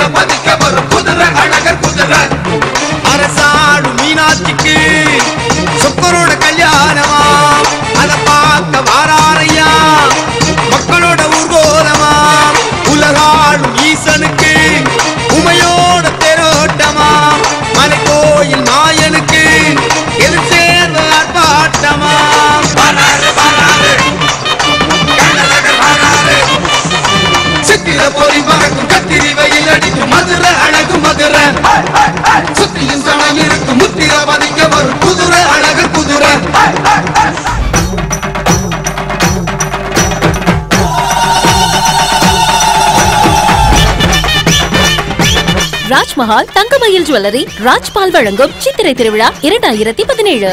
இருக்கு முத்திர பதிக்க வரும் குதிரை அழகர் குதிரை. அரசாடு மீனாட்சிக்கு சுக்கரோட கல்யாணமா? அத பார்க்க வாராரையா? மக்களோட ஊர்கோலமா? உலகாடும் ஈசனுக்கு உமையோட தேரோட்டமா? மலை கோயில் நாயனுக்கு எது சேர்ந்த ஆர்ப்பாட்டமா? சித்திர பொறி பறக்கும் கத்திரி அடிக்கு அடிக்கும் மதுரை அழகு மதுரை. சுத்தியும் சனம் இருக்கு முத்திர பதிக்க வரும் குதிரை அழகு குதிரை. ராஜ்மஹால் தங்கமயில் ஜுவல்லரி ராஜ்பால் வழங்கும் சித்திரை திருவிழா இரண்டாயிரத்தி பதினேழு.